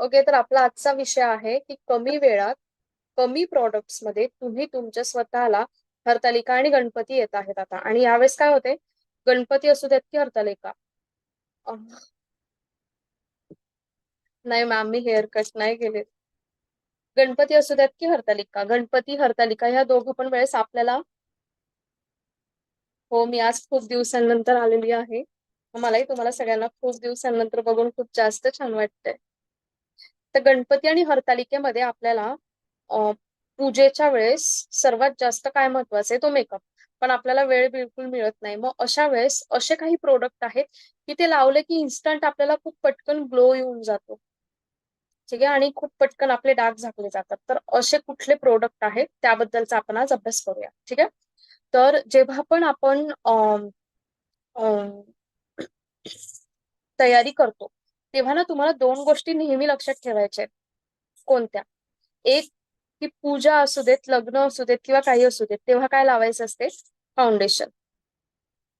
Okay तर आपला आजचा विषय आहे की कमी वेळात कमी प्रॉडक्ट्समध्ये तुम्ही तुमच्या स्वतःला हरतालिका आणि गणपती येत आहेत आता. आणि यावेळेस काय होते? गणपती असू देत की हरतालिका? नाही मॅम मी हेअर कट नाही केले गणपती असू द्यात की हरतालिका? गणपती हरतालिका ह्या दोघं पण वेळेस आपल्याला हो मी आज खूप दिवसांनंतर आलेली आहे. मलाही तुम्हाला सगळ्यांना खूप दिवसांनंतर बघून खूप जास्त छान वाटतंय. तर गणपती आणि हरतालिकेमध्ये आपल्याला पूजेच्या वेळेस सर्वात जास्त काय महत्वाचं आहे तो मेकअप पण आपल्याला वेळ बिलकुल मिळत नाही. मग अशा वेळेस असे काही प्रोडक्ट आहेत की ते लावले की इन्स्टंट आपल्याला खूप पटकन ग्लो येऊन जातो. ठीक आहे? आणि खूप पटकन आपले डाग झाकले जातात. तर असे कुठले प्रोडक्ट आहेत त्याबद्दलचा आपण आज अभ्यास करूया. ठीक आहे? तर जेव्हा पण आपण तयारी करतो तेव्हा ना तुम्हाला दोन गोष्टी नेहमी लक्षात ठेवायच्या आहेत. कोणत्या? एक की पूजा असू देत लग्न असू देत किंवा काही असू देत तेव्हा काय लावायचं असते? फाउंडेशन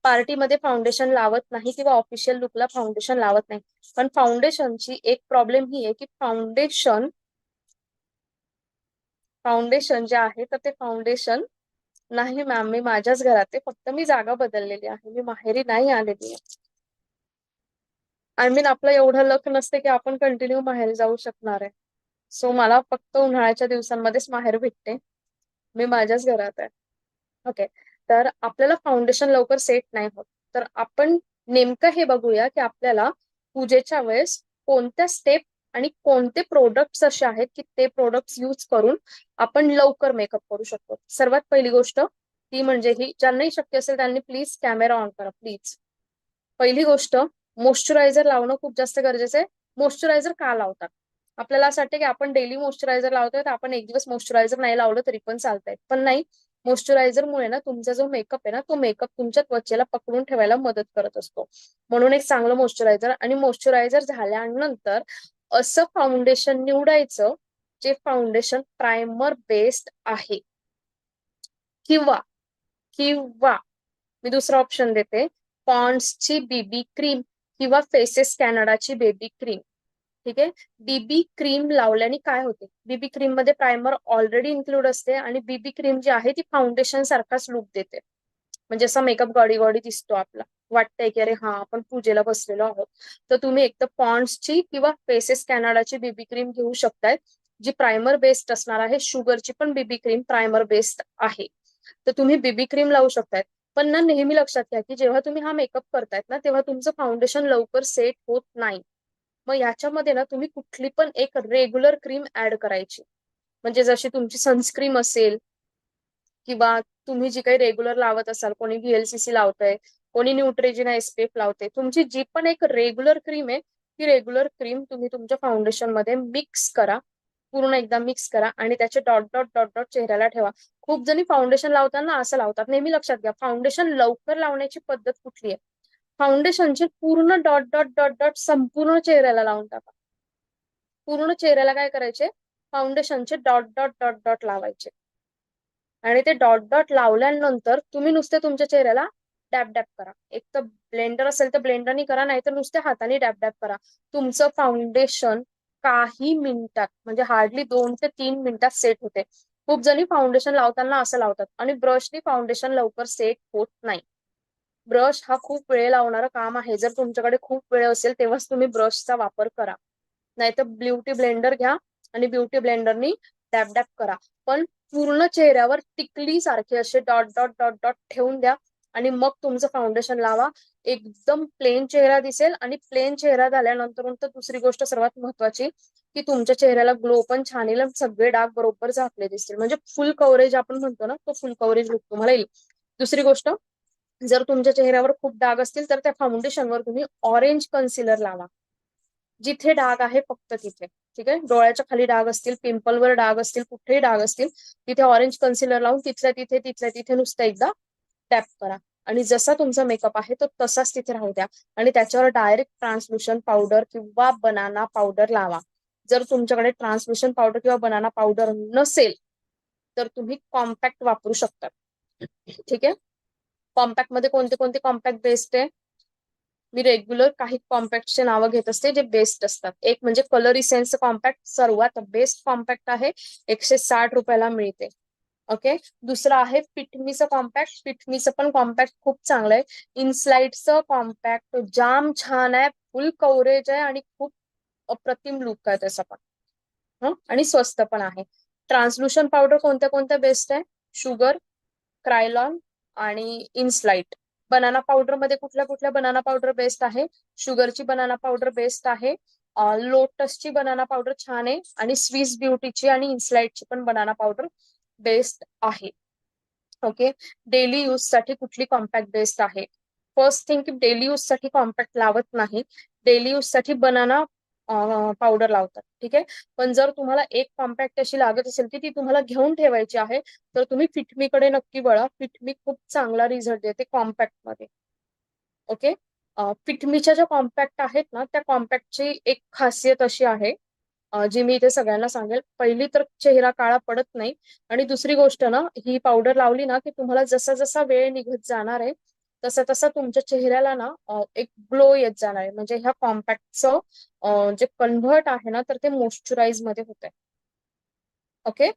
पार्टीमध्ये फाउंडेशन लावत नाही किंवा ऑफिशियल लुकला फाउंडेशन लावत नाही. पण फाउंडेशनची एक प्रॉब्लेम ही आहे की फाउंडेशन फाउंडेशन जे आहे तर ते फाउंडेशन नाही मॅम मी माझ्याच घरात आहे. फक्त मी जागा बदललेली आहे. मी माहेरी नाही आलेली आहे. आय मीन आपलं एवढं लक नसते की आपण कंटिन्यू माहेर जाऊ शकणार आहे. सो मला फक्त उन्हाळ्याच्या दिवसांमध्येच माहेर भेटते. मी माझ्याच घरात आहे. ओके तर आपल्याला फाउंडेशन लवकर सेट नाही होत. तर आपण नेमकं हे बघूया की आपल्याला पूजेच्या वेळेस कोणत्या स्टेप आणि कोणते प्रोडक्ट्स असे आहेत की ते प्रोडक्ट्स यूज करून आपण लवकर मेकअप करू शकतो. सर्वात पहिली गोष्ट ती म्हणजे ही ज्यांनाही शक्य असेल त्यांनी प्लीज कॅमेरा ऑन करा प्लीज पहिली गोष्ट मॉइश्चरायझर लावणं खूप जास्त गरजेचं आहे. मॉइश्चरायझर का लावतात? आपल्याला असं वाटतं की आपण डेली मॉइश्चरायझर लावतोय तर आपण एक दिवस मॉइश्चरायझर नाही लावलं तरी पण चालतंय. पण नाही मॉइश्चरायझरमुळे ना तुमचा जो मेकअप आहे ना तो मेकअप तुमच्या त्वचेला पकडून ठेवायला मदत करत असतो. म्हणून एक चांगलं मॉइश्चरायझर आणि मॉइश्चरायझर झाल्यानंतर असं फाउंडेशन निवडायचं जे फाउंडेशन प्रायमर बेस्ड आहे. किंवा किंवा मी दुसरा ऑप्शन देते. पॉन्ड्सची बीबी क्रीम. किंवा फेसेस कॅनडाची बेबी क्रीम. ठीक आहे? बीबी क्रीम लावल्याने काय होते? बीबी क्रीममध्ये प्रायमर ऑलरेडी इन्क्लूड असते आणि बीबी क्रीम जी आहे ती फाउंडेशन सारखाच लुक देते. म्हणजे असा मेकअप गॉडी गॉडी दिसतो आपला. वाटतंय की अरे हा आपण पूजेला बसलेलो आहोत. तर तुम्ही एक तर पॉन्ड्सची किंवा फेसेस कॅनडाची बीबी क्रीम घेऊ शकताय जी प्रायमर बेस्ड असणार आहे. शुगरची पण बीबी क्रीम प्रायमर बेस्ड आहे. तर तुम्ही बीबी क्रीम लावू शकताय. पण ना नेहमी लक्षात घ्या की जेव्हा तुम्ही हा मेकअप करतायत ना तेव्हा तुमचं फाउंडेशन लवकर सेट होत नाही. मग याच्यामध्ये ना तुम्ही कुठली पण एक रेग्युलर क्रीम ऍड करायची. म्हणजे जशी तुमची सनस्क्रीम असेल किंवा तुम्ही जी काही रेग्युलर लावत असाल कोणी व्हीएलसीसी लावतंय कोणी न्यूट्रेजिना एसपीएफ लावते तुमची जी पण एक रेग्युलर क्रीम आहे ती रेग्युलर क्रीम तुम्ही तुमच्या फाउंडेशनमध्ये मिक्स करा. पूर्ण एकदा मिक्स करा आणि त्याचे डॉट डॉट डॉट डॉट चेहऱ्याला ठेवा. खूप जणी फाउंडेशन लावताना असं लावतात. नेहमी लक्षात घ्या फाउंडेशन लवकर लावण्याची पद्धत कुठली आहे? फाउंडेशनचे पूर्ण डॉट डॉट डॉट डॉट संपूर्ण चेहऱ्याला लावून टाका. पूर्ण चेहऱ्याला काय करायचे? फाउंडेशनचे डॉट डॉट डॉट डॉट लावायचे. आणि ते डॉट डॉट लावल्यानंतर तुम्ही नुसते तुमच्या चेहऱ्याला डॅब डॅप करा. एक तर ब्लेंडर असेल तर ब्लेंडरनी करा नाही तर नुसत्या हाताने डॅब डॅप करा. तुमचं फाउंडेशन काही मिनिटात म्हणजे हार्डली दोन ते तीन मिनिटात सेट होते. खूप जणी फाउंडेशन लावताना असं लावतात आणि ब्रशनी फाउंडेशन लवकर सेट होत नाही. ब्रश हा खूप वेळ लावणारं काम आहे. जर तुमच्याकडे खूप वेळ असेल तेव्हाच तुम्ही ब्रशचा वापर करा. नाहीतर ब्युटी ब्लेंडर घ्या आणि ब्युटी ब्लेंडरनी डॅब डॅब करा. पण पूर्ण चेहऱ्यावर टिकली सारखे असे डॉट डॉट डॉट डॉट ठेवून द्या. आणि मग तुमचं फाउंडेशन लावा. एकदम प्लेन चेहरा दिसेल आणि प्लेन चेहरा झाल्यानंतर तर दुसरी गोष्ट सर्वात महत्वाची की तुमच्या चेहऱ्याला ग्लो पण छान येईल सगळे डाग बरोबर झाकले दिसतील. म्हणजे फुल कव्हरेज आपण म्हणतो ना तो फुल कव्हरेज लुक तुम्हाला येईल. दुसरी गोष्ट जर तुमच्या चेहऱ्यावर खूप डाग असतील तर त्या फाउंडेशनवर तुम्ही ऑरेंज कन्सिलर लावा. जिथे डाग आहे फक्त तिथे. ठीक आहे? डोळ्याच्या खाली डाग असतील पिंपलवर डाग असतील कुठेही डाग असतील तिथे ऑरेंज कन्सिलर लावून तिथल्या तिथे तिथल्या तिथे नुसतं एकदा टॅप करा. आणि जसा तुमचा मेकअप आहे तो तसाच तिथे राहू द्या. आणि त्याच्यावर डायरेक्ट ट्रान्सल्युशन पावडर किंवा बनाना पावडर लावा. जर तुमच्याकडे ट्रान्सल्युशन पावडर किंवा बनाना पावडर नसेल तर तुम्ही कॉम्पॅक्ट वापरू शकता. ठीक आहे? कॉम्पॅक्टमध्ये कोणते कोणते कॉम्पॅक्ट बेस्ट आहे? मी रेग्युलर काही कॉम्पॅक्टचे नावं घेत असते जे बेस्ट असतात. एक म्हणजे कलर इसेन्स कॉम्पॅक्ट सर्वात बेस्ट कॉम्पॅक्ट आहे. एकशे साठ रुपयाला मिळते. ओके? दुसरं आहे पिठमीचं कॉम्पॅक्ट पिठमीचं पण कॉम्पॅक्ट खूप चांगलं आहे. इनस्लाइडचं कॉम्पॅक्ट जाम छान आहे. फुल कव्हरेज आहे आणि खूप अप्रतिम लुक आहे त्याचा पण. आणि स्वस्त पण आहे. ट्रान्सल्युशन पावडर कोणत्या कोणत्या बेस्ट आहे? शुगर क्रायलॉन आणि इनस्लाईट बनाना पावडरमध्ये कुठल्या कुठल्या बनाना पावडर बेस्ट आहे? शुगरची बनाना पावडर बेस्ट आहे. लोटसची बनाना पावडर छान आहे. आणि स्विस ब्युटीची आणि इन्सलाइटची पण बनाना पावडर बेस्ड आहे. ओके डेली यूजसाठी कुठली कॉम्पॅक्ट बेस्ड आहे? फर्स्ट थिंग की डेली यूजसाठी कॉम्पॅक्ट लावत नाही. डेली यूजसाठी बनाना पावडर लावतात. ठीक? आहे पण जर तुम्हाला एक कॉम्पॅक्ट अशी लागत असेल की ती तुम्हाला घेऊन ठेवायची आहे तर तुम्ही फिटमीकडे नक्की वळा. फिटमी खूप चांगला रिझल्ट देते कॉम्पॅक्टमध्ये. ओके फिटमीच्या ज्या कॉम्पॅक्ट आहेत ना त्या कॉम्पॅक्टची एक खासियत अशी आहे. जी मी इथे सगळ्यांना सांगेल पहिली तर चेहरा काळा पडत नाही आणि दुसरी गोष्ट ना ही पावडर लावली ना की तुम्हाला जसा जसा वेळ निघत जाणार आहे तसा तसा तुमच्या चेहऱ्याला ना एक ग्लो येत जाणार आहे. म्हणजे ह्या कॉम्पॅक्टचं जे कन्व्हर्ट आहे ना तर ते मॉइश्चराइजमध्ये होत आहे ओके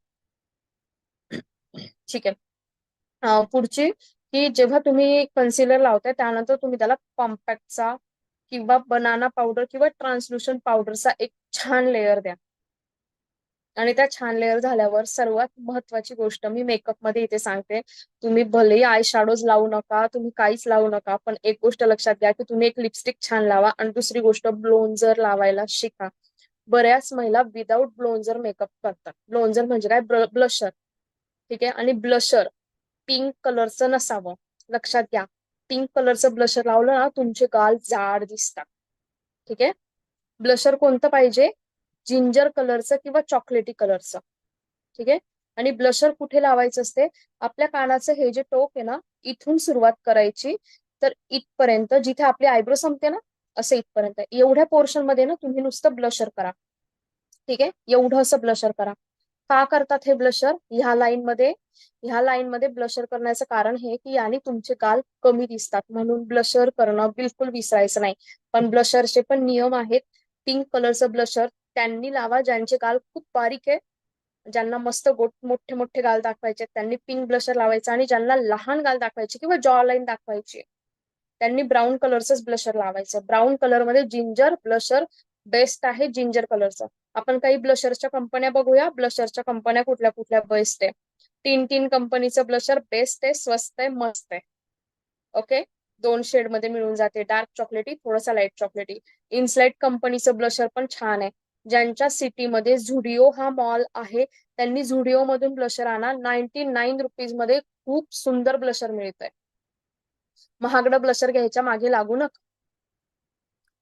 ठीक आहे. पुढची की जेव्हा तुम्ही कन्सिलर लावताय त्यानंतर तुम्ही त्याला कॉम्पॅक्टचा किंवा बनाना पावडर किंवा ट्रान्सल्युशन पावडरचा एक छान लेअर द्या. आणि त्या छान लेअर झाल्यावर सर्वात महत्वाची गोष्ट मी मेकअपमध्ये इथे सांगते. तुम्ही भले आय शॅडोज लावू नका तुम्ही काहीच लावू नका पण एक गोष्ट लक्षात घ्या की तुम्ही एक लिपस्टिक छान लावा आणि दुसरी गोष्ट ब्लोन्झर लावायला शिका. बऱ्याच महिला विदाऊट ब्लोन्झर मेकअप करतात. ब्लोन्झर म्हणजे काय? ब्लशर ठीक आहे? आणि ब्लशर पिंक कलरचं नसावं. लक्षात घ्या. पिंक कलरचं ब्लशर लावलं ना तुमचे गाल जाड दिसतात. ठीक आहे? ब्लशर कोणतं पाहिजे? जिंजर कलरचं किंवा चॉकलेटी कलरचं ठीक आहे? आणि ब्लशर कुठे लावायचं असते? आपल्या कानाचं हे जे टोक आहे ना इथून सुरुवात करायची. तर इथपर्यंत जिथे आपली आयब्रो संपते ना असं इथपर्यंत. एवढ्या पोर्शनमध्ये ना तुम्ही नुसतं ब्लशर करा. ठीक आहे? एवढं असं ब्लशर करा. का करतात हे ब्लशर ह्या लाईन मध्ये ह्या लाईन मध्ये ब्लशर करण्याचं कारण हे की याने तुमचे गाल कमी दिसतात. म्हणून ब्लशर करणं बिलकुल विसरायचं नाही. पण ब्लशरचे पण नियम आहेत. पिंक कलरचं ब्लशर त्यांनी लावा ज्यांचे गाल खूप बारीक आहे ज्यांना मस्त गोट मोठे मोठे गाल दाखवायचे त्यांनी पिंक ब्लशर लावायचं आणि ज्यांना लहान गाल दाखवायचे किंवा जॉ लाईन दाखवायची त्यांनी ब्राऊन कलरचंच ब्लशर लावायचं. ब्राऊन कलरमध्ये जिंजर ब्लशर बेस्ट आहे जिंजर कलरचं आपण काही ब्लशरच्या कंपन्या बघूया. ब्लशरच्या कंपन्या कुठल्या कुठल्या बेस्ट आहे. तीन तीन कंपनीचं ब्लशर बेस्ट आहे स्वस्त आहे मस्त आहे. ओके दोन शेडमध्ये मिळून जाते. डार्क चॉकलेटी थोडासा लाइट चॉकलेटी इन्सलाइट कंपनीचं ब्लशर पण छान आहे. ज्यांच्या सिटीमध्ये झुडिओ हा मॉल आहे त्यांनी झुडिओ मधून ब्लशर आणा. नाईन्टी नाईन रुपीजमध्ये खूप सुंदर ब्लशर मिळत आहे महागडं ब्लशर घ्यायच्या मागे लागू नका.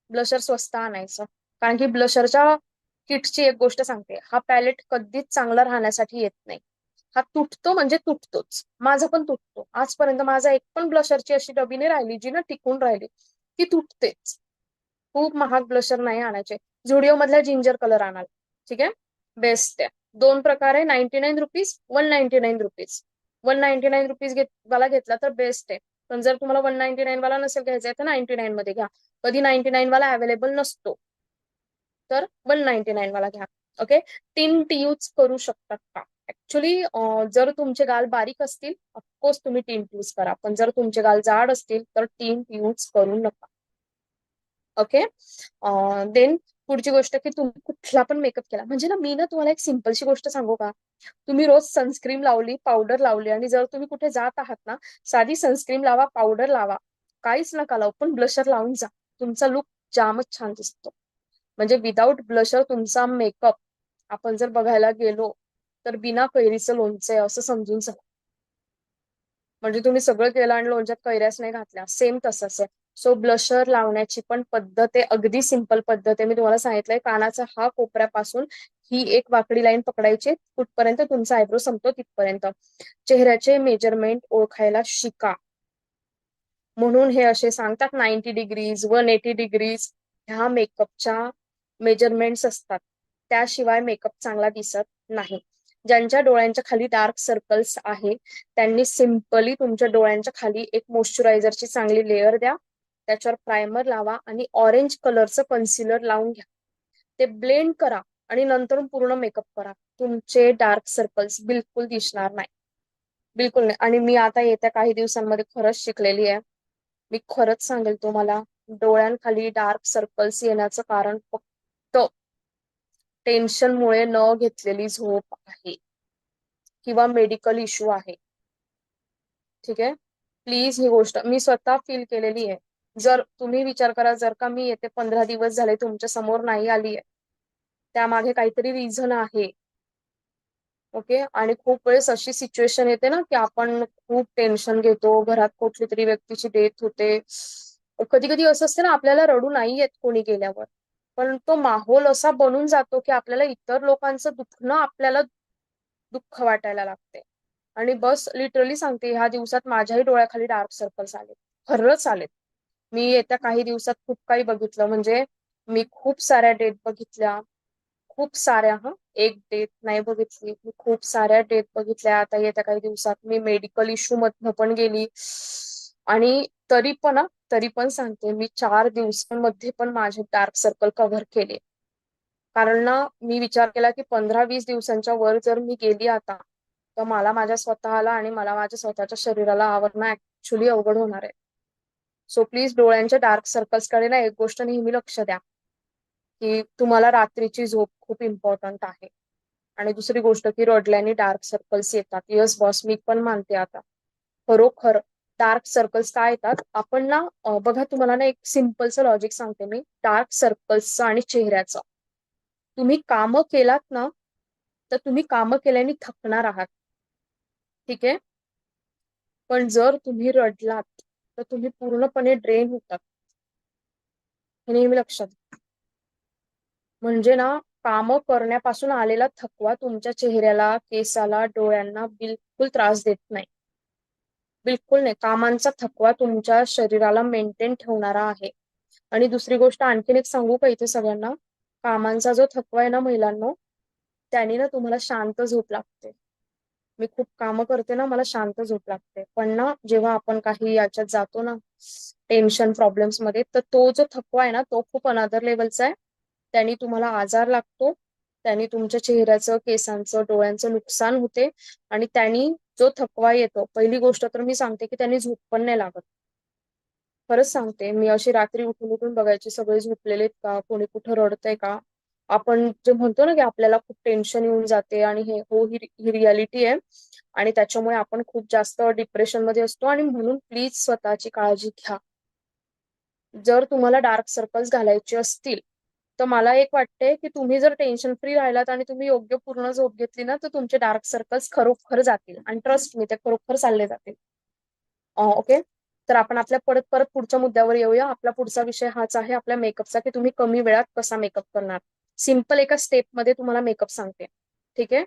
ब्लशर स्वस्त आणायचं. कारण की ब्लशरच्या किटची एक गोष्ट सांगते. हा पॅलेट कधीच चांगला राहण्यासाठी येत नाही. हा तुटतो म्हणजे तुटतोच. माझा पण तुटतो. आजपर्यंत माझा एक पण ब्लशरची अशी डबी नाही राहिली जी ना टिकून राहिली ती तुटतेच. खूप महाग ब्लशर नाही आणायचे. झुडिओ मधला जिंजर कलर आणाल. ठीक आहे? बेस्ट आहे. दोन प्रकारे ninety nine rupees one ninety nine rupees one ninety nine rupees घेत वाला घेतला तर बेस्ट आहे. पण जर तुम्हाला वन नाईन्टी नाईन वाला नसेल घ्यायचा तर नाईन्टी नाईन मध्ये घ्या. कधी नाईन्टी नाईन वाला अवेलेबल नसतो. तर वन नाईन्टी नाईन वाला घ्या. ओके टिंट यूज करू शकतात का? ऍक्च्युली जर तुमचे गाल बारीक असतील ऑफकोर्स तुम्ही टिंट यूज करा. पण जर तुमचे गाल जाड असतील तर टिंट यूज करू नका. ओके देन पुढची गोष्ट की तुम्ही कुठला पण मेकअप केला. म्हणजे ना मी ना तुम्हाला एक सिम्पलशी गोष्ट सांगू का? तुम्ही रोज सनस्क्रीम लावली पावडर लावली आणि जर तुम्ही कुठे जात आहात ना साधी सनस्क्रीम लावा पावडर लावा. काहीच नका लावू पण ब्लशर लावून जा. तुमचा लुक जामच छान दिसतो. म्हणजे विदाऊट ब्लशर तुमचा मेकअप आपण जर बघायला गेलो तर बिना कैरीचं लोणचं आहे असं समजून चला म्हणजे तुम्ही सगळं केलं आणि लोणच्यात कैऱ्याच नाही घातल्या सेम तसंच आहे. सो ब्लशर लावण्याची पण पद्धत आहे अगदी सिंपल पद्धत आहे. मी तुम्हाला सांगितलंय कानाचा हा कोपऱ्यापासून ही एक वाकडी लाईन पकडायची कुठपर्यंत तुमचा आयब्रो संपतो तिथपर्यंत. चेहऱ्याचे मेजरमेंट ओळखायला शिका. म्हणून हे असे सांगतात ninety degrees one eighty degrees ह्या मेकअपच्या मेजरमेंट्स असतात. त्याशिवाय मेकअप चांगला दिसत नाही. ज्यांच्या डोळ्यांच्या खाली डार्क सर्कल्स आहे त्यांनी सिम्पली तुमच्या डोळ्यांच्या खाली एक मॉइश्चरायझरची चांगली लेअर द्या. त्याच्यावर प्रायमर लावा आणि ऑरेंज कलरचं कन्सिलर लावून घ्या. ते ब्लेंड करा आणि नंतर पूर्ण मेकअप करा. तुमचे डार्क सर्कल्स बिलकुल दिसणार नाही. बिलकुल नाही. आणि मी आता येत्या काही दिवसांमध्ये खरंच शिकलेली आहे. मी खरंच सांगेल तुम्हाला डोळ्यांखाली डार्क सर्कल्स येण्याचं कारण फक्त टेन्शनमुळे न घेतलेली झोप आहे. किंवा मेडिकल इश्यू आहे. ठीक आहे? प्लीज ही गोष्ट मी स्वतः फील केलेली आहे. जर तुम्ही विचार करा जर का मी येते पंधरा दिवस झाले तुमच्यासमोर नाही आली आहे त्यामागे काहीतरी रिझन आहे. ओके? आणि खूप वेळेस अशी सिच्युएशन येते ना की आपण खूप टेन्शन घेतो घरात कुठली तरी व्यक्तीची डेथ होते. कधी कधी असं असते ना आपल्याला रडू नाही येत कोणी गेल्यावर. पण तो माहोल असा बनून जातो की आपल्याला इतर लोकांचं दुखणं आपल्याला दुःख वाटायला लागते. आणि बस लिटरली सांगते ह्या दिवसात माझ्याही डोळ्याखाली डार्क सर्कल्स आले खरंच आलेत. मी येत्या काही दिवसात खूप काही बघितलं. म्हणजे मी खूप साऱ्या डेट बघितल्या. खूप साऱ्या हा. एक डेट नाही बघितली. मी खूप साऱ्या डेट बघितल्या. आता येत्या काही दिवसात मी मेडिकल इश्यू मधनं पण गेली. आणि तरी पण तरी पण सांगते मी चार दिवसांमध्ये पण माझे डार्क सर्कल कव्हर केले. कारण ना मी विचार केला की पंधरा वीस दिवसांच्या वर जर मी गेली आता तर मला माझ्या स्वतःला आणि मला माझ्या स्वतःच्या शरीराला आवरणं ऍक्च्युली अवघड होणार आहे. सो प्लीज डोळ्यांच्या डार्क सर्कल्सकडे ना एक गोष्ट नेहमी लक्ष द्या की तुम्हाला रात्रीची झोप खूप इम्पॉर्टंट आहे. आणि दुसरी गोष्ट की रडल्याने डार्क सर्कल्स येतात. यस बॉस मी पण मानते आता. खरोखर डार्क सर्कल्स काय येतात? आपण ना बघा तुम्हाला ना एक सिम्पलचं लॉजिक सांगते मी. डार्क सर्कल्सचं आणि चेहऱ्याचं. तुम्ही काम केलात ना तर तुम्ही काम केल्याने थकणार आहात. ठीक आहे? पण जर तुम्ही रडलात तर तुम्ही पूर्णपणे ड्रेन होतात. हे नेहमी लक्षात म्हणजे ना काम करण्यापासून आलेला थकवा तुमच्या चेहऱ्याला केसाला डोळ्यांना बिलकुल त्रास देत नाही. बिलकुल नाही. कामांचा थकवा तुमच्या शरीराला मेंटेन ठेवणारा आहे. आणि दुसरी गोष्ट आणखीन एक सांगू का इथे सगळ्यांना? कामांचा जो थकवा आहे ना महिलांना त्याने ना तुम्हाला शांत झोप लागते. मी खूप काम करते ना मला शांत झोप लागते. पण ना जेव्हा आपण काही याच्यात जातो ना टेन्शन प्रॉब्लेम्समध्ये तर तो जो थकवा आहे ना तो खूप अनादर लेवलचा आहे. त्यांनी तुम्हाला आजार लागतो त्यांनी तुमच्या चेहऱ्याचं केसांचं डोळ्यांचं नुकसान होते आणि त्यांनी जो थकवा येतो पहिली गोष्ट तर मी सांगते की त्यांनी झोप पण नाही लागत. खरंच सांगते मी अशी रात्री उठून उठून बघायची सगळे झोपलेले का? कोणी कुठं रडतंय का? आपण जे म्हणतो ना की आपल्याला खूप टेन्शन येऊन जाते आणि हे हो ही ही रियालिटी आहे आणि त्याच्यामुळे आपण खूप जास्त डिप्रेशनमध्ये असतो आणि म्हणून प्लीज स्वतःची काळजी घ्या. जर तुम्हाला डार्क सर्कल्स घालायचे असतील तर मला एक वाटते की तुम्ही जर टेन्शन फ्री राहिलात आणि तुम्ही योग्य पूर्ण झोप घेतली ना तर तुमचे डार्क सर्कल्स खरोखर जातील आणि ट्रस्ट मी ते खरोखर चालले जातील. ओके तर आपण आपल्या परत परत पुढच्या मुद्द्यावर येऊया. आपला पुढचा विषय हाच आहे आपल्या मेकअपचा की तुम्ही कमी वेळात कसा मेकअप करणार? सिंपल एका स्टेपमध्ये तुम्हाला मेकअप सांगते. ठीक आहे?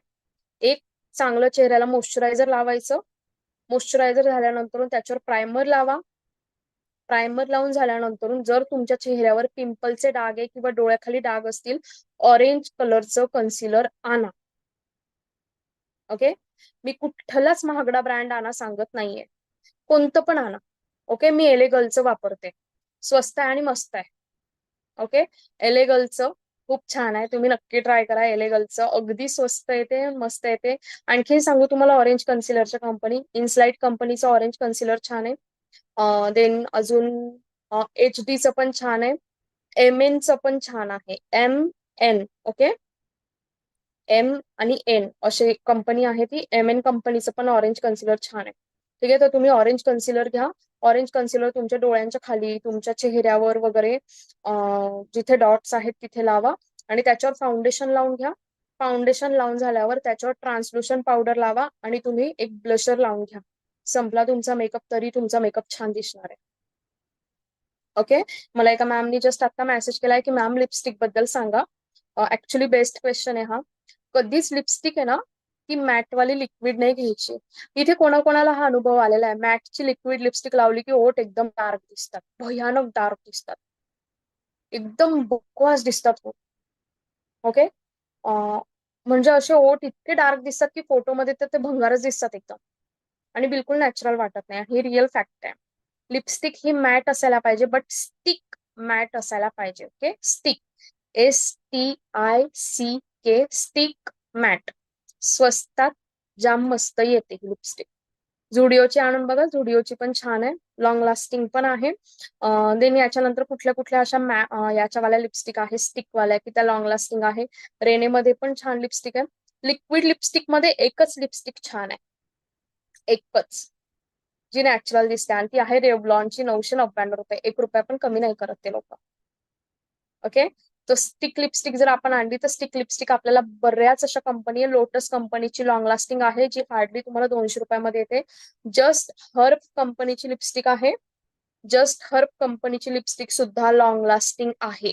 एक चांगलं चेहऱ्याला मॉइश्चरायझर लावायचं. मॉइश्चरायझर झाल्यानंतर त्याच्यावर प्रायमर लावा. प्रायमर लावून झाल्यानंतर जर तुमच्या चेहऱ्यावर पिंपलचे डाग आहे किंवा डोळ्याखाली डाग असतील ऑरेंज कलरचं कन्सिलर आणा. ओके मी कुठलाच महागडा ब्रँड आणा सांगत नाहीये. कोणतं पण आणा. ओके मी एलेगलचं वापरते. स्वस्त आहे आणि मस्त आहे. ओके एलेगलचं खूप छान आहे. तुम्ही नक्की ट्राय करा एलेगलचं अगदी स्वस्त येते मस्त येते. आणखी सांगू तुम्हाला ऑरेंज कन्सिलरच्या कंपनी इनस्लाइट कंपनीचं ऑरेंज कन्सिलर छान आहे. देन अजून एच डीचं पण छान आहे. एम एनचं पण छान आहे. एम एन ओके एम आणि एन अशी कंपनी आहे ती. एम एन कंपनीचं पण ऑरेंज कन्सिलर छान आहे. ठीक आहे तर तुम्ही ऑरेंज कन्सिलर घ्या. ऑरेंज कन्सिलर तुमच्या डोळ्यांच्या खाली तुमच्या चेहऱ्यावर वगैरे जिथे डॉट्स आहेत तिथे लावा आणि त्याच्यावर फाउंडेशन लावून घ्या. फाउंडेशन लावून झाल्यावर त्याच्यावर ट्रान्सल्युशन पावडर लावा आणि तुम्ही एक ब्लशर लावून घ्या. संपला तुमचा मेकअप तरी तुमचा मेकअप छान दिसणार आहे. ओके मला एका मॅमनी जस्ट आता मेसेज केलाय की मॅम लिपस्टिकबद्दल सांगा. ऍक्च्युली बेस्ट क्वेश्चन आहे हा. कधीच लिपस्टिक आहे ना ती मॅटवाली लिक्विड नाही घ्यायची. इथे कोणाकोणाला हा अनुभव आलेला आहे. मॅटची लिक्विड लिपस्टिक लावली की ओट एकदम डार्क दिसतात. भयानक डार्क दिसतात. एकदम बकवास दिसतात ओके म्हणजे असे ओट इतके डार्क दिसतात की फोटोमध्ये तर ते भंगारच दिसतात एकदम. आणि बिलकुल नॅचरल वाटत नाही. ही रिअल फॅक्ट आहे. लिपस्टिक ही मॅट असायला पाहिजे बट स्टिक मॅट असायला पाहिजे okay stick S T I C K stick matte स्वस्तात जाम मस्त येते लिपस्टिक झुडिओची आणून बघा झुडिओची पण छान आहे. लॉंग लास्टिंग पण आहे. देन याच्यानंतर कुठल्या कुठल्या अशा मॅ याच्यावाल्या लिपस्टिक आहे स्टिकवाल्या की त्या लॉंग लास्टिंग आहे. रेनेमध्ये पण छान लिपस्टिक आहे. लिक्विड लिपस्टिकमध्ये एकच लिपस्टिक छान आहे. एकच. जी नॅचरल दिसते आणि ती आहे रेवलॉनची नऊशे नव्याण्णव रुपये. एक रुपया पण कमी नाही करत ते लोक. ओके? तर स्टिक लिपस्टिक जर आपण आणली तर स्टिक लिपस्टिक आपल्याला बऱ्याच अशा कंपनी आहे लोटस कंपनीची लॉंग लास्टिंग आहे जी हार्डली तुम्हाला दोनशे रुपयामध्ये येते. जस्ट हर्ब कंपनीची लिपस्टिक आहे. जस्ट हर्ब कंपनीची लिपस्टिक सुद्धा लॉंग लास्टिंग आहे.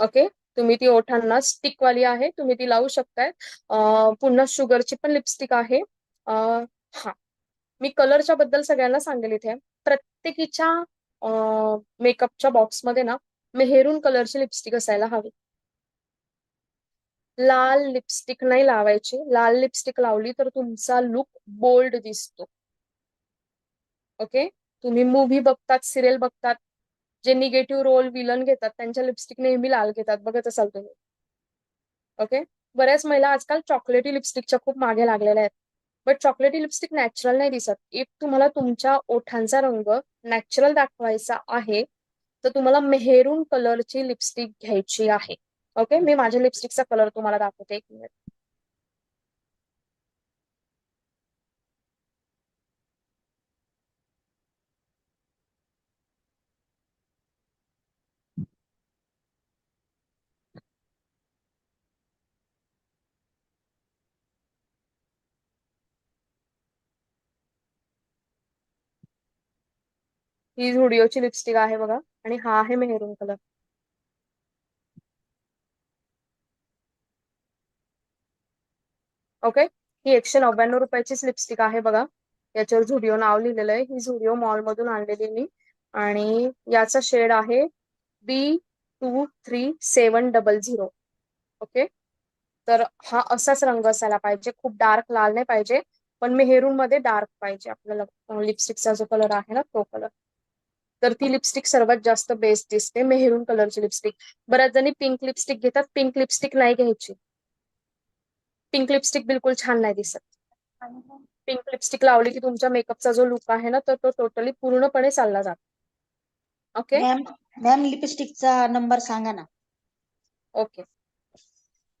ओके? तुम्ही ती ओठांना स्टिक वाली आहे. तुम्ही ती लावू शकताय. पुन्हा शुगरची पण लिपस्टिक आहे. हा. मी कलरच्या बद्दल सगळ्यांना सांगेल इथे. प्रत्येकीच्या मेकअपच्या बॉक्समध्ये ना मेहरून कलरची लिपस्टिक असायला हवी. लाल लिपस्टिक नाही लावायची. लाल लिपस्टिक लावली तर तुमचा लुक बोल्ड दिसतो. ओके तुम्ही मूव्ही बघतात सिरियल बघतात जे निगेटिव्ह रोल विलन घेतात त्यांच्या लिपस्टिक नेहमी लाल घेतात बघत असाल तुम्ही. ओके बऱ्याच महिला आजकाल चॉकलेटी लिपस्टिकच्या खूप मागे लागलेल्या आहेत. बट चॉकलेटी लिपस्टिक नॅचरल नाही दिसत. इफ तुम्हाला तुमच्या ओठांचा रंग नॅचरल दाखवायचा आहे तर तुम्हाला मेहरून कलरची लिपस्टिक घ्यायची आहे. ओके मी माझ्या लिपस्टिकचा कलर तुम्हाला दाखवते एक मिनिट ही झुडिओची लिपस्टिक आहे बघा. आणि हा आहे मेहरून कलर ओके ही एकशे नव्याण्णव रुपयाचीच लिपस्टिक आहे बघा. याच्यावर झुडिओ नाव लिहिलेलं आहे. ही झुडिओ मॉल मधून आणलेली मी. आणि याचा शेड आहे B two three seven double zero okay तर हा असाच रंग असायला पाहिजे. खूप डार्क लाल नाही पाहिजे. पण मेहरून मध्ये डार्क पाहिजे आपल्याला. लिपस्टिकचा जो कलर आहे ना तो कलर तर ती लिपस्टिक सर्वात जास्त बेस्ट दिसते. मेहरून कलरची लिपस्टिक बऱ्याच जणी पिंक लिपस्टिक घेतात. पिंक लिपस्टिक नाही घ्यायची. पिंक लिपस्टिक बिलकुल छान नाही दिसत. पिंक लिपस्टिक लावली की तुमच्या मेकअपचा जो लुक आहे ना तर तो टोटली पूर्णपणे चालला जातो. ओके मॅम लिपस्टिकचा नंबर सांगा ना. ओके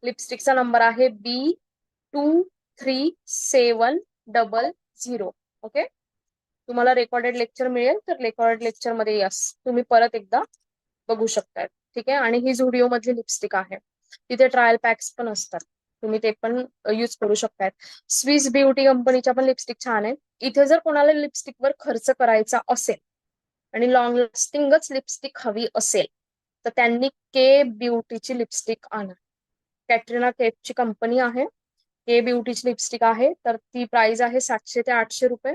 लिपस्टिकचा नंबर आहे B two three seven double zero okay तुम्हाला रेकॉर्डेड लेक्चर मिळेल तर रेकॉर्डेड लेक्चरमध्ये यस तुम्ही परत एकदा बघू शकताय. ठीक आहे? आणि ही झुडिओ मधली लिपस्टिक आहे. तिथे ट्रायल पॅक्स पण असतात. तुम्ही ते पण यूज करू शकताय. स्विस ब्युटी कंपनीच्या पण लिपस्टिक छान आहेत. इथे जर कोणाला लिपस्टिकवर खर्च करायचा असेल आणि लॉंग लास्टिंगच लिपस्टिक हवी असेल तर त्यांनी के ब्युटीची लिपस्टिक आणा. कॅटरिना केपची कंपनी आहे. के ब्युटीची लिपस्टिक आहे. तर ती प्राइस आहे सातशे ते आठशे रुपये.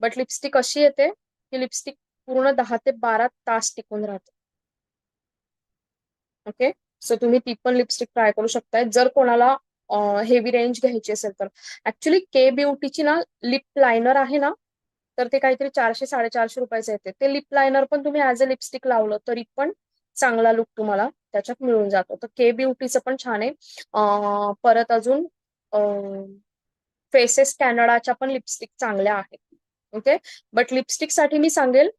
बट लिपस्टिक अशी येते की लिपस्टिक पूर्ण दहा ते बारा तास टिकून राहते. ओके सो तुम्ही ती पण लिपस्टिक ट्राय करू शकताय. जर कोणाला हेवी रेंज घ्यायची असेल तर. ऍक्च्युली के ब्युटीची ना लिप लायनर आहे ना तर ते काहीतरी चारशे साडेचारशे रुपयाचं येते. ते लिप लायनर पण तुम्ही ऍज अ लिपस्टिक लावलं तरी पण चांगला लुक तुम्हाला त्याच्यात मिळून जातो. तर के ब्युटीचं पण छान आहे. परत अजून फेसेस कॅनडाच्या पण लिपस्टिक चांगल्या आहेत. ओके बट लिपस्टिकसाठी मी सांगेल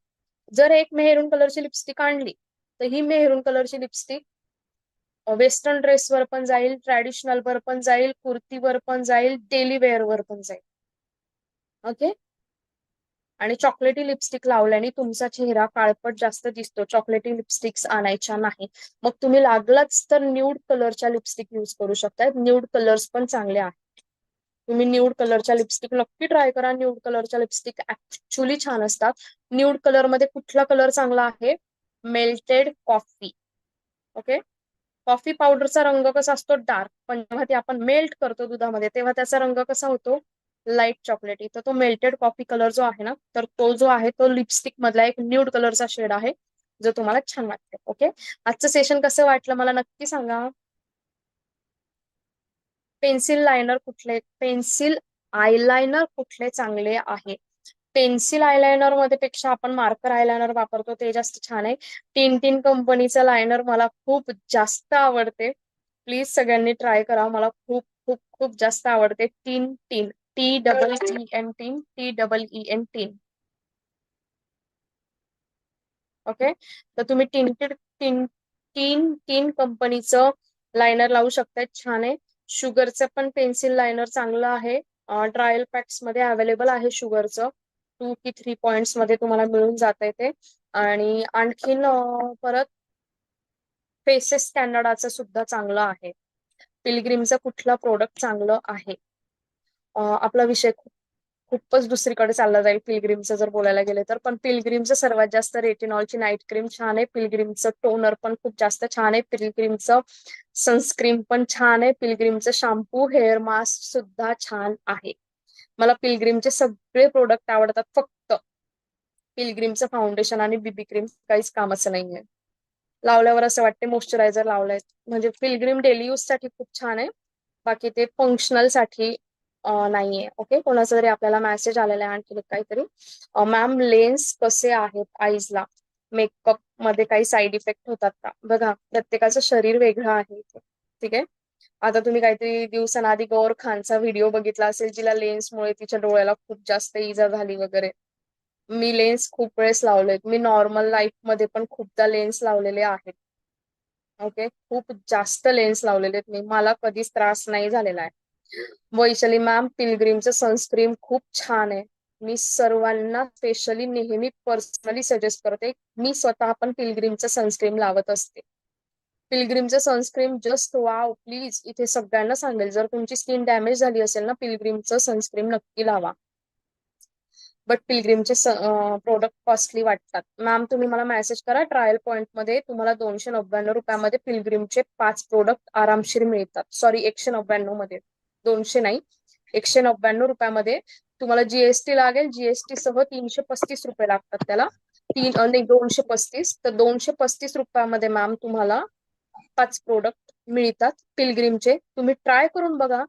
जर एक मेहरून कलरची लिपस्टिक आणली तर ही मेहरून कलरची लिपस्टिक वेस्टर्न ड्रेसवर पण जाईल ट्रॅडिशनल वर पण जाईल कुर्तीवर पण जाईल डेली वेअर वर पण जाईल. ओके आणि चॉकलेटी लिपस्टिक लावल्याने तुमचा चेहरा काळपट जास्त दिसतो. चॉकलेटी लिपस्टिक्स आणायच्या नाही. मग तुम्ही लागलाच तर न्यूड कलरच्या लिपस्टिक युज करू शकता न्यूड कलर्स पण चांगले आहेत. तुम्ही न्यूड कलरच्या लिपस्टिक नक्की ट्राय करा. न्यूड कलरच्या लिपस्टिक ऍक्च्युली छान असतात. न्यूड कलरमध्ये कुठला कलर चांगला आहे? मेल्टेड कॉफी ओके कॉफी पावडरचा रंग कसा असतो? डार्क पण जेव्हा ते आपण मेल्ट करतो दुधामध्ये तेव्हा त्याचा रंग कसा होतो? लाइट चॉकलेटी तर तो मेल्टेड कॉफी कलर जो आहे ना तर तो जो आहे तो लिपस्टिक मधला एक न्यूड कलरचा शेड आहे जो तुम्हाला छान वाटतो. ओके आजचं सेशन कसं वाटलं? मला नक्की सांगा. पेन्सिल लायनर कुठले पेन्सिल आयलायनर कुठले चांगले आहे? पेन्सिल आयलायनरमध्ये पेक्षा आपण मार्कर आयलायनर वापरतो ते जास्त छान आहे. तीन तीन कंपनीचं लायनर मला खूप जास्त आवडते. प्लीज सगळ्यांनी ट्राय करा मला खूप खूप खूप जास्त आवडते. Teen teen T double E N teen T double E N teen okay? तर तुम्ही टिंटेड तीन टीन टीन कंपनीचं लायनर लावू शकताय. छान आहे. शुगरचं पण पेन्सिल लायनर चांगलं आहे. ट्रायल पॅक्समध्ये अवेलेबल आहे शुगरचं. टू की थ्री पॉइंट्समध्ये तुम्हाला मिळून जात ते. आणि आणखीन परत फेसेस कॅनडाचं सुद्धा चांगलं आहे. पिलग्रीमचं कुठलं प्रोडक्ट चांगलं आहे? आपला विषय खूप खूपच दुसरीकडे चालला जाईल पिलग्रीमचं जर बोलायला गेले तर. पण पिलग्रीमचं सर्वात जास्त रेटिनॉलची नाईट क्रीम छान आहे. पिलग्रीमचं टोनर पण खूप जास्त छान आहे. पिलग्रीमचं सनस्क्रीन पण छान आहे. पिलग्रीमचं शॅम्पू हेअर मास्क सुद्धा छान आहे. मला पिलग्रीमचे सगळे प्रोडक्ट आवडतात. फक्त पिलग्रीमचं फाउंडेशन आणि बीबी क्रीम काहीच कामाचं नाहीये. लावल्यावर असं वाटते मॉइश्चरायझर लावलंय. म्हणजे पिलग्रीम डेली यूजसाठी खूप छान आहे. बाकी ते फंक्शनलसाठी नाहीये. ओके कोणाचा तरी आपल्याला मेसेज आलेला आहे आणखी काहीतरी. मॅम लेन्स कसे आहेत आईजला? मेकअपमध्ये काही साईड इफेक्ट होतात का? बघा प्रत्येकाचं शरीर वेगळं आहे ठीक आहे? आता तुम्ही काहीतरी दिवसांआधी गौर खानचा व्हिडिओ बघितला असेल जिला लेन्समुळे तिच्या डोळ्याला खूप जास्त इजा झाली वगैरे. मी लेन्स खूप वेळेस लावलेत. मी नॉर्मल लाईफमध्ये पण खूपदा लेन्स लावलेले आहेत. ओके खूप जास्त लेन्स लावलेले आहेत मी. मला कधीच त्रास नाही झालेला आहे. वैशाली मॅम पिलग्रीमचं सनस्क्रीन खूप छान आहे. मी सर्वांना स्पेशली नेहमी पर्सनली सजेस्ट करते मी स्वतः पण पिलग्रीमचं सनस्क्रीन लावत असते. पिलग्रीमचं सनस्क्रीन जस्ट वाव प्लीज इथे सगळ्यांना सांगेल जर तुमची स्किन डॅमेज झाली असेल ना पिलग्रीमचं सनस्क्रीन नक्की लावा. बट पिलग्रीमचे प्रोडक्ट कॉस्टली वाटतात. मॅम तुम्ही मला मेसेज करा ट्रायल पॉइंटमध्ये तुम्हाला दोनशे नव्याण्णव रुपयामध्ये पिलग्रीमचे पाच प्रोडक्ट आरामशीर मिळतात. सॉरी एकशे नव्याण्णवमध्ये. दोनशे नाही एकशे नव्याण्णव रुपयामध्ये. तुम्हाला जीएसटी लागेल. जीएसटी सह तीनशे पस्तीस रुपये लागतात त्याला. तीन नाही दोनशे पस्तीस. तर दोनशे पस्तीस रुपयामध्ये मॅम तुम्हाला पाच प्रोडक्ट मिळतात. पिलग्रीमचे तुम्ही ट्राय करून बघा.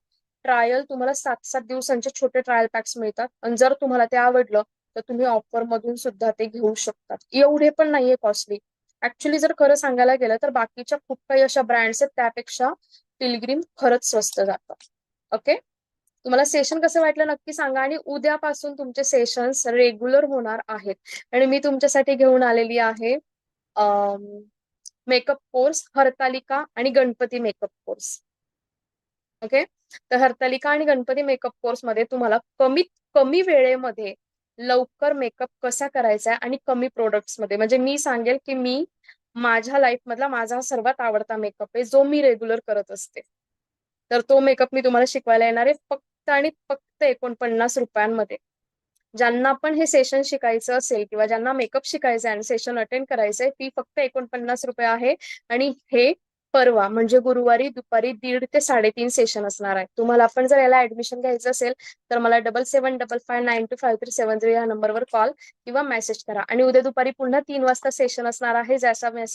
ट्रायल तुम्हाला सात सात दिवसांचे छोटे ट्रायल पॅक्स मिळतात. आणि जर तुम्हाला ते आवडलं तर तुम्ही ऑफर मधून सुद्धा ते घेऊ शकतात. एवढे पण नाहीये कॉस्टली ऍक्च्युली जर खरं सांगायला गेलं तर बाकीच्या खूप काही अशा ब्रँड्स आहेत त्यापेक्षा पिलग्रीम खरंच स्वस्त जातात. ओके तुम्हाला सेशन कसं वाटलं नक्की सांगा आणि उद्यापासून तुमचे सेशन्स रेग्युलर होणार आहेत. आणि मी तुमच्यासाठी घेऊन आलेली आहे मेकअप कोर्स हरतालिका आणि गणपती मेकअप कोर्स ओके तर हरतालिका आणि गणपती मेकअप कोर्समध्ये तुम्हाला कमीत कमी वेळेमध्ये लवकर मेकअप कसा करायचा आहे आणि कमी प्रोडक्ट्समध्ये म्हणजे मी सांगेल की मी माझ्या लाईफ मधला माझा सर्वात आवडता मेकअप आहे जो मी रेग्युलर करत असते. तर तो मेकअप मी तुम्हाला शिकवायला येणार आहे फक्त आणि फक्त एकोणपन्नास रुपयांमध्ये. ज्यांना पण हे सेशन शिकायचं असेल किंवा ज्यांना मेकअप शिकायचं आहे आणि सेशन अटेंड करायचंय ती फक्त एकोणपन्नास रुपये आहे आणि हे परवा म्हणजे गुरुवारी दुपारी दीड ते साडेतीन सेशन असणार आहे. तुम्हाला पण जर याला ऍडमिशन घ्यायचं असेल तर मला double seven double five nine two five three seven three या नंबरवर कॉल किंवा मेसेज करा. आणि उद्या दुपारी पुन्हा तीन वाजता सेशन असणार आहे ज्याचा मेसेज